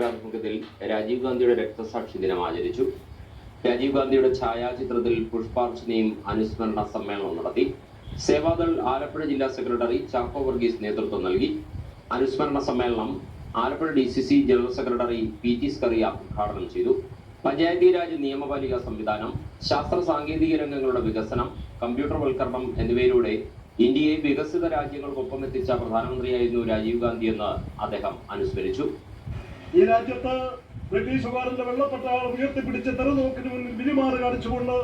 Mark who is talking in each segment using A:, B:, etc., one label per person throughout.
A: ഗാന്ധിയുടെ ആഭിമുഖ്യത്തിൽ രാജീവ് ഗാന്ധിയുടെ രക്തസാക്ഷി ദിനം ആചരിച്ചു. രാജീവ് ഗാന്ധിയുടെ ഛായാചിത്രത്തിൽ പുഷ്പാർച്ചനയും അനുസ്മരണ സമ്മേളനവും നടത്തി. സേവാദൾ ആലപ്പുഴ ജില്ലാ സെക്രട്ടറി ചാക്കോ വർഗീസ് നേതൃത്വം നൽകി. അനുസ്മരണ സമ്മേളനം Alappuzha D C C general secretary P T Skaria ഉദ്ഘാടനം ചെയ്തു. പഞ്ചായത്തി രാജ് നിയമപാലിക സംവിധാനം ശാസ്ത്ര സാങ്കേതിക രംഗങ്ങളുടെ വികസനം കമ്പ്യൂട്ടർവൽക്കരണം എന്നിവയിലൂടെ ഇന്ത്യയെ വികസിത രാജ്യങ്ങൾക്കൊപ്പം എത്തിച്ച പ്രധാനമന്ത്രിയായിരുന്നു രാജീവ് ഗാന്ധി എന്ന് അദ്ദേഹം അനുസ്മരിച്ചു.
B: ഈ രാജ്യത്ത് ബ്രിട്ടീഷുകാരന്റെ വെള്ളപ്പെട്ടാൾ ഉയർത്തിപ്പിടിച്ച് തെരനോക്കിന് മുന്നിൽ വിരിമാറ് കാണിച്ചുകൊണ്ട്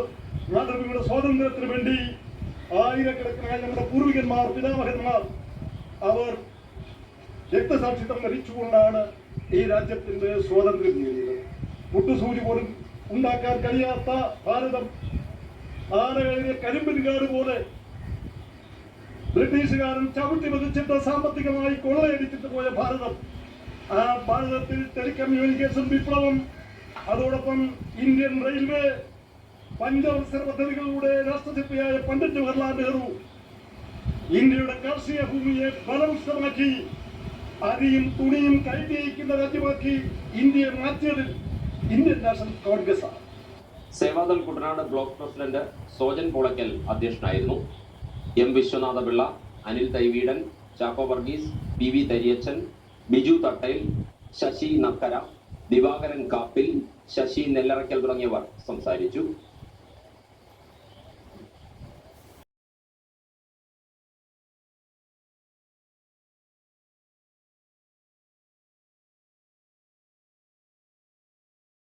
B: മാതൃഭൂമിയുടെ സ്വാതന്ത്ര്യത്തിന് വേണ്ടി ആയിരക്കണക്കിനായ നമ്മുടെ പൂർവികന്മാർ പിതാമഹന്മാർ അവർ രക്തസാക്ഷിത്വം മരിച്ചുകൊണ്ടാണ് ഈ രാജ്യത്തിന്റെ സ്വാതന്ത്ര്യം നേടിയത്. മുട്ടുസൂചി പോലും ഉണ്ടാക്കാൻ കഴിയാത്ത ഭാരതം ആനകളിലെ കരിമ്പിൻകാട് പോലെ ബ്രിട്ടീഷുകാരൻ ചവിട്ടി വധിച്ചിട്ട് സാമ്പത്തികമായി കൊള്ളയടിച്ചിട്ട് പോയ ഭാരതം ഭാരതത്തിൽ ടെലികമ്മ്യൂണിക്കേഷൻ വിപ്ലവം അതോടൊപ്പം ഇന്ത്യൻ റെയിൽവേ പഞ്ചവത്സര പദ്ധതികളിലൂടെ രാഷ്ട്രശില്പിയായ പണ്ഡിറ്റ് ജവഹർലാൽ നെഹ്റു ഇന്ത്യയുടെ കാർഷിക ഭൂമിയെ ഫലഭൂഷ്ടമാക്കി അരിയും തുണിയും കയറ്റി അയക്കുന്ന രാജ്യമാക്കി ഇന്ത്യയെ മാറ്റിയതിൽ ഇന്ത്യൻ നാഷണൽ കോൺഗ്രസ് ആണ്.
A: സേവാദൾ കുട്ടനാട് ബ്ലോക്ക് പ്രസിഡന്റ് സോജൻ പുളയ്ക്കൽ അധ്യക്ഷനായിരുന്നു. M Viswanatha Pillai Anil Thaiveedan Chacko Varghese P V Thariyachan Biju Thattayil Sasi Nakkara Divakaran Kappil Sasi Nellarakkal തുടങ്ങിയവർ സംസാരിച്ചു.